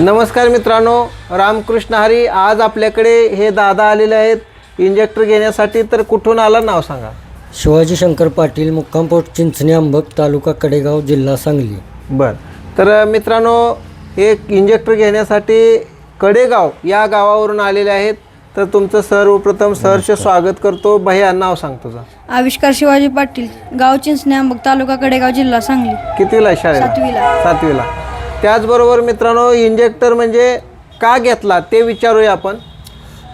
नमस्कार मित्रांनो रामकृष्ण हरी आज आपल्याकडे हे दादा आलेले आहेत. इंजेक्टर घेण्यासाठी तर कुठून आला नाव सांगा. शिवाजी शंकर पाटील मुक्काम पोस्ट चिंचणी अंबक तालुका कडेगाव जिल्हा सांगली. बर. तर मित्रांनो हे इंजेक्टर घेण्यासाठी कडेगाव या गावावरून आलेले आहेत. तर तुमचं सर्वप्रथम सहर्ष स्वागत करतो. भैया नाव सांग तुझं. आविष्कार शिवाजी पाटील गाव चिंचणे अंबक तालुका कडेगाव जिल्हा सांगली. कितीला आहे शाळेत सातवीला. सातवीला. त्याचबरोबर मित्रांनो इंजेक्टर म्हणजे का घेतला? ते विचारूया आपण.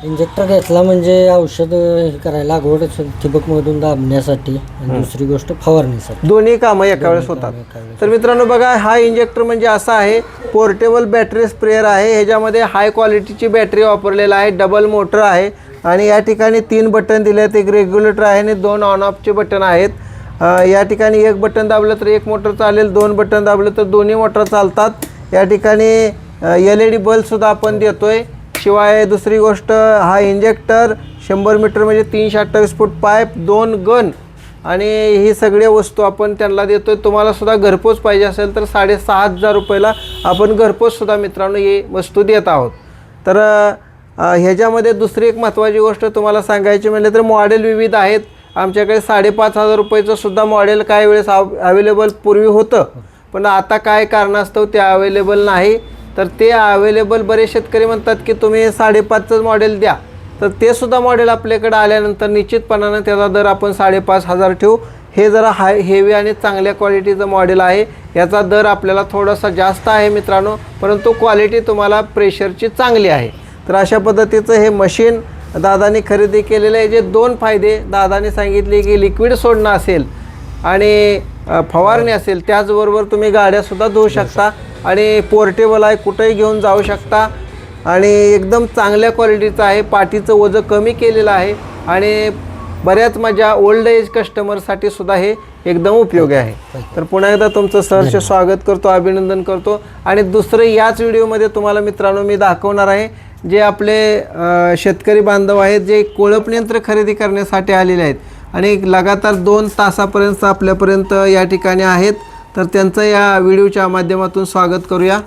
इंजेक्टर घेतला म्हणजे औषध हे करायला लागवड ठिबकमधून दाबण्यासाठी आणि दुसरी गोष्ट फवारणीसाठी. दोन्ही कामं एका वेळेस होतात. तर मित्रांनो बघा हा इंजेक्टर म्हणजे असा आहे पोर्टेबल बॅटरी स्प्रेअर आहे. ह्याच्यामध्ये हाय क्वालिटीची बॅटरी वापरलेला आहे डबल मोटर आहे. आणि या ठिकाणी तीन बटन दिले आहेत एक रेग्युलेटर आहे आणि दोन ऑन ऑफचे बटन आहेत. या ठिकाणी एक बटन दाबलं तर एक मोटर चालेल दोन बटन दाबलं तर दोन्ही मोटर चालतात. या ठिकाणी एल ई डी बल्बसुद्धा आपण देतोय. शिवाय दुसरी गोष्ट हा इंजेक्टर शंभर मीटर म्हणजे तीनशे अठ्ठावीस फूट पाईप दोन गन आणि ही सगळ्या वस्तू आपण त्यांना देतोय. आहे तुम्हालासुद्धा घरपोच पाहिजे असेल तर साडेसहा हजार रुपयाला आपण घरपोचसुद्धा मित्रांनो ही वस्तू देत आहोत. तर ह्याच्यामध्ये दुसरी एक महत्त्वाची गोष्ट तुम्हाला सांगायची म्हणजे तर मॉडेल विविध आहेत. आमच्याकडे साडेपाच हजार रुपयाचं सुद्धा मॉडेल काही वेळेस अव अवेलेबल पूर्वी होतं. पण आता काय कारणास्तव ते अवेलेबल नाही. तर ते अवेलेबल बरेच शेतकरी म्हणतात की तुम्ही साडेपाचचं मॉडेल द्या. तर ते सुद्धा मॉडेल आपल्याकडे आल्यानंतर निश्चितपणानं त्याचा दर आपण साडेपाच हजार ठेवू. हे जरा हाय हेवी आणि चांगल्या क्वालिटीचं मॉडेल आहे. याचा दर आपल्याला थोडासा जास्त आहे मित्रांनो. परंतु क्वालिटी तुम्हाला प्रेशरची चांगली आहे. तर अशा पद्धतीचं हे मशीन दादानी खरेदी केलेलं जे दोन फायदे दादाने सांगितले की लिक्विड सोडणं असेल आणि फवारणी असेल त्याचबरोबर तुम्ही गाड्यासुद्धा धुवू शकता आणि पोर्टेबल आहे कुठेही घेऊन जाऊ शकता. आणि एकदम चांगल्या क्वालिटीचं आहे पाठीचं वजन कमी केलेलं आहे आणि बऱ्याच माझ्या ओल्ड एज कस्टमरसाठी सुद्धा हे एकदम उपयोगी आहे. तर पुन्हा एकदा तुमचं सहर्ष स्वागत करतो अभिनंदन करतो. आणि दुसरं याच व्हिडिओमध्ये तुम्हाला मित्रांनो मी दाखवणार आहे. जे आपले शेतकरी बांधव आहेत जे कोळप यंत्र खरेदी करण्यासाठी आलेले आहेत. आणि लगातार दोन तासापर्यंत आपल्यापर्यंत या ठिकाणी आहेत. तर त्यांचं या व्हिडिओच्या माध्यमातून स्वागत करूया.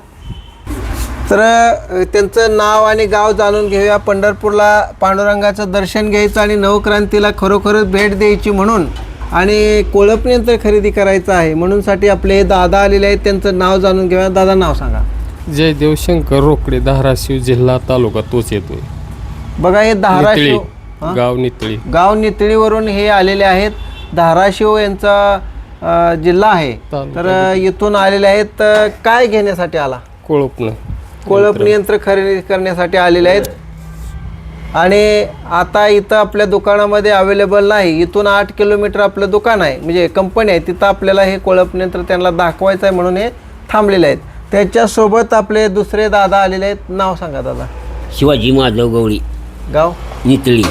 तर त्यांचं नाव आणि गाव जाणून घेऊया. पंढरपूरला पांडुरंगाचं दर्शन घ्यायचं आणि नवक्रांतीला खरोखरच भेट द्यायची म्हणून आणि कोळप यंत्र खरेदी करायचं आहे. म्हणूनसाठी आपले दादा आलेले आहेत. त्यांचं नाव जाणून घेऊया. दादा नाव सांगा. जय देवशंकर रोकडे धाराशिव जिल्हा तालुका तोच येतोय. बघा हे धाराशिव हा? गाव नितळी. गाव नितळीवरून हे आलेले आहेत. धाराशिव यांचा अ, जिल्हा आहे. तालुका. तर अ, इथून आलेले आहेत तर काय घेण्यासाठी आला? कोळपनं कोळप यंत्र. खरेदी करण्यासाठी आलेले आहेत. आणि आता इथं आपल्या दुकानामध्ये अवेलेबल नाही. इथून आठ किलोमीटर आपलं दुकान आहे. म्हणजे कंपनी आहे. तिथं आपल्याला हे कोळप यंत्र त्यांना दाखवायचं आहे म्हणून हे थांबलेले आहेत. त्याच्यासोबत आपले दुसरे दादा आलेले आहेत. नाव सांगा दादा. शिवाजी माधव गवळी. गाव? नितळी.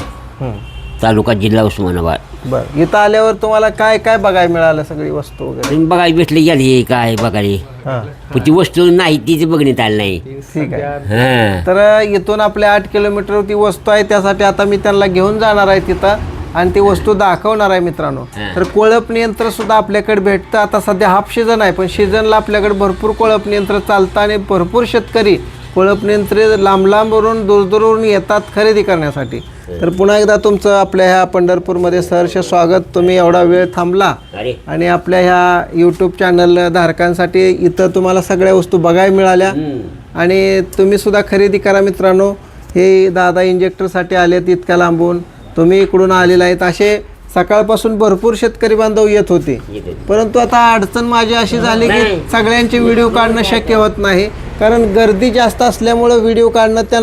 तालुका जिल्हा उस्मानाबाद. बरं. इथं आल्यावर तुम्हाला काय काय बघायला मिळालं सगळी वस्तू वगैरे? बघायला भेटले गेले काय बघायला? हां. पण ती वस्तू नाही तीच बघण्यात आलं नाही. ठीक आहे. हां. तर इथून आपल्या आठ किलोमीटर ती वस्तू आहे त्यासाठी आता मी त्यांना घेऊन जाणार आहे तिथं. आणि ती वस्तू दाखवणार आहे मित्रांनो. तर कोळप यंत्र सुद्धा आपल्याकडे भेटतं. आता सध्या हाफ सीझन आहे पण सीझनला आपल्याकडे भरपूर कोळप यंत्र चालतं आणि भरपूर शेतकरी कोळप यंत्रे लांब लांबवरून दूरदूरवरून येतात खरेदी करण्यासाठी. तर पुन्हा एकदा तुमचं आपल्या ह्या पंढरपूरमध्ये सहर्ष स्वागत. तुम्ही एवढा वेळ थांबला. आणि आपल्या ह्या यूट्यूब चॅनल धारकांसाठी इथं तुम्हाला सगळ्या वस्तू बघायला मिळाल्या. आणि तुम्ही सुद्धा खरेदी करा मित्रांनो. हे दादा इंजेक्टरसाठी आलेत इतक्या लांबून. तुम्ही इकडून आलेला आहेत असे सकाळपासून भरपूर शेतकरी बांधव येत होते. परंतु आता अडचण माझी अशी झाली की सगळ्यांचे व्हिडिओ काढणं शक्य होत नाही. कारण गर्दी जास्त असल्यामुळं व्हिडिओ काढणं त्यांना